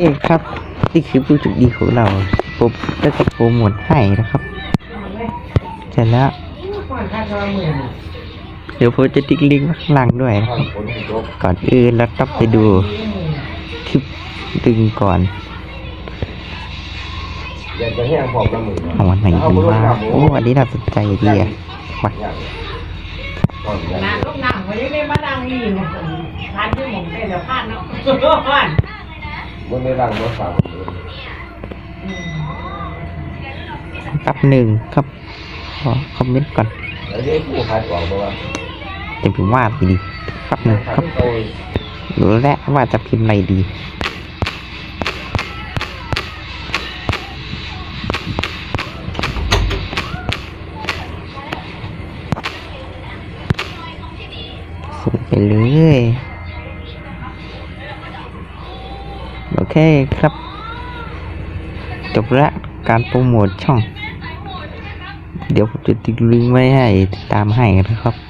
เอ๊ครับนี่คือผู้โชคดีของเราผมจะจะโปรโมทให้นะครับเสร็จแล้ว เดี๋ยวผมจะติ๊กลิงก์ไว้ข้างล่างด้วยนะครับก่อนอื่นเราต้องไปดูคลิปดึงก่อนองมละหนเอาวันไหนดีว่าโอ้อันนี้น่าสนใจดีอะไปก่อนอย่าลูกหนังไม่ได้ไม่มาดังนี่นะทานที่หมงได้เดี๋ยวพลาดเนาะ มันไม่ดังรถฝากแป๊บหนึ่งครับ ขอคอมเมนต์ก่อนแล้วได้ผู้ขายออกมาว่าจะพิมพ์ว่าอะไรดีแป๊บหนึ่งครับโตรู้แล้วว่าจะพิมพ์อะไรดีส่งไปเลย โอเคครับ จบละการโปรโมทช่อง เดี๋ยวผมจะติดลิงก์ไว้ให้ติดตามให้นะครับ